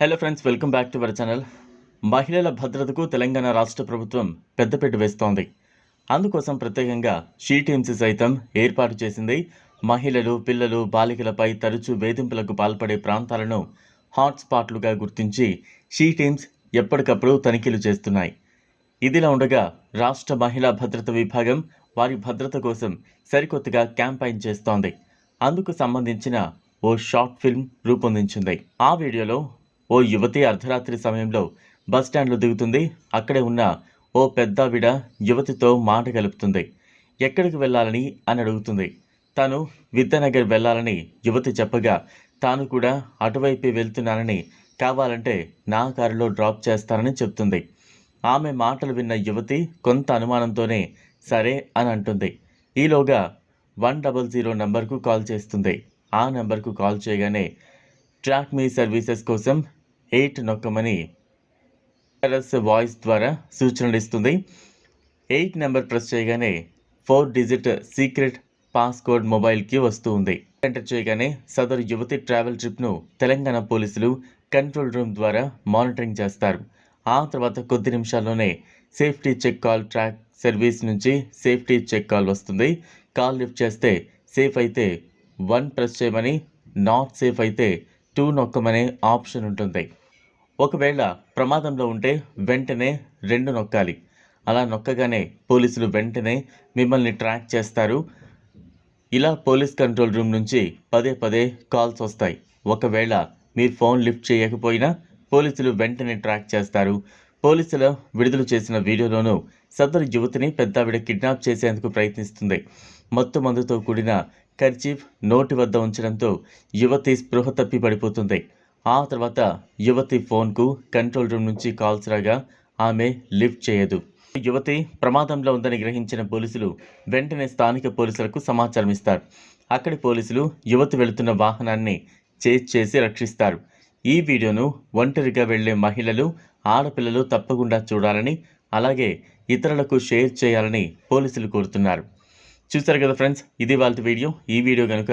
Hello friends welcome back to our channel మహిళల భద్రతకు తెలంగాణ రాష్ట్ర ప్రభుత్వం పెద్దపీట వేస్తోంది. అందుకోసం ప్రత్యేకంగా షీ టీమ్స్ సైతం ఏర్పాటు చేసింది. మహిళలు పిల్లలు బాలికలపై తరచూ వేధింపులకు పాల్పడే ప్రాంతాలను హాట్స్పాట్లుగా గుర్తించి షీ టీమ్స్ ఎప్పటికప్పుడు తనిఖీలు చేస్తున్నాయి. ఇదిలా ఉండగా రాష్ట్ర మహిళా భద్రత విభాగం వారి భద్రత కోసం సరికొత్తగా క్యాంపైన్ చేస్తోంది. అందుకు సంబంధించిన ఓ షార్ట్ ఫిల్మ్ రూపొందించింది. ఆ వీడియోలో ఓ యువతి అర్ధరాత్రి సమయంలో బస్టాండ్లో దిగుతుంది. అక్కడే ఉన్న ఓ పెద్దావిడ యువతితో మాట కలుపుతుంది ఎక్కడికి వెళ్ళాలని అని అడుగుతుంది. తాను విద్యానగర్ వెళ్ళాలని యువతి చెప్పగా తాను కూడా అటువైపే వెళ్తున్నానని కావాలంటే నా కారులో డ్రాప్ చేస్తానని చెప్తుంది. ఆమె మాటలు విన్న యువతి కొంత అనుమానంతోనే సరే అని అంటుంది. ఈలోగా వన్ డబల్ జీరో నంబర్కు కాల్ చేస్తుంది. ఆ నెంబర్కు కాల్ చేయగానే ట్రాక్ మీ సర్వీసెస్ కోసం ఎయిట్ నొక్కమని ఆర్ఎస్ వాయిస్ ద్వారా సూచనలు ఇస్తుంది. ఎయిట్ నెంబర్ ప్రెస్ చేయగానే ఫోర్ డిజిట్ సీక్రెట్ పాస్కోడ్ మొబైల్కి వస్తూ ఉంది. ఎంటర్ చేయగానే సదరు యువతి ట్రావెల్ ట్రిప్ను తెలంగాణ పోలీసులు కంట్రోల్ రూమ్ ద్వారా మానిటరింగ్ చేస్తారు. ఆ తర్వాత కొద్ది నిమిషాల్లోనే safety check call track service నుంచి సేఫ్టీ చెక్ కాల్ వస్తుంది. కాల్ లిఫ్ట్ చేస్తే సేఫ్ అయితే వన్ ప్రెస్ చేయమని నాట్ సేఫ్ అయితే టూ నొక్కమనే ఆప్షన్ ఉంటుంది. ఒకవేళ ప్రమాదంలో ఉంటే వెంటనే రెండు నొక్కాలి. అలా నొక్కగానే పోలీసులు వెంటనే మిమ్మల్ని ట్రాక్ చేస్తారు. ఇలా పోలీస్ కంట్రోల్ రూమ్ నుంచి పదే పదే కాల్స్ వస్తాయి. ఒకవేళ మీరు ఫోన్ లిఫ్ట్ చేయకపోయినా పోలీసులు వెంటనే ట్రాక్ చేస్తారు. పోలీసుల విడుదల చేసిన వీడియోలోనూ సదరు యువతిని పెద్దావిడ కిడ్నాప్ చేసేందుకు ప్రయత్నిస్తుంది. మత్తు మందుతో కూడిన కర్చీఫ్ నోటి వద్ద ఉంచడంతో యువతి స్పృహ తప్పి పడిపోతుంది. ఆ తర్వాత యువతి ఫోన్కు కంట్రోల్ రూమ్ నుంచి కాల్స్ రాగా ఆమె లిఫ్ట్ చేయదు. యువతి ప్రమాదంలో ఉందని గ్రహించిన పోలీసులు వెంటనే స్థానిక పోలీసులకు సమాచారం ఇస్తారు. అక్కడి పోలీసులు యువతి వెళుతున్న వాహనాన్ని చేజ్ చేసి రక్షిస్తారు. ఈ వీడియోను ఒంటరిగా వెళ్ళే మహిళలు ఆడపిల్లలు తప్పకుండా చూడాలని అలాగే ఇతరులకు షేర్ చేయాలని పోలీసులు కోరుతున్నారు. చూసారు కదా ఫ్రెండ్స్ ఇది వాళ్ళ వీడియో. ఈ వీడియో కనుక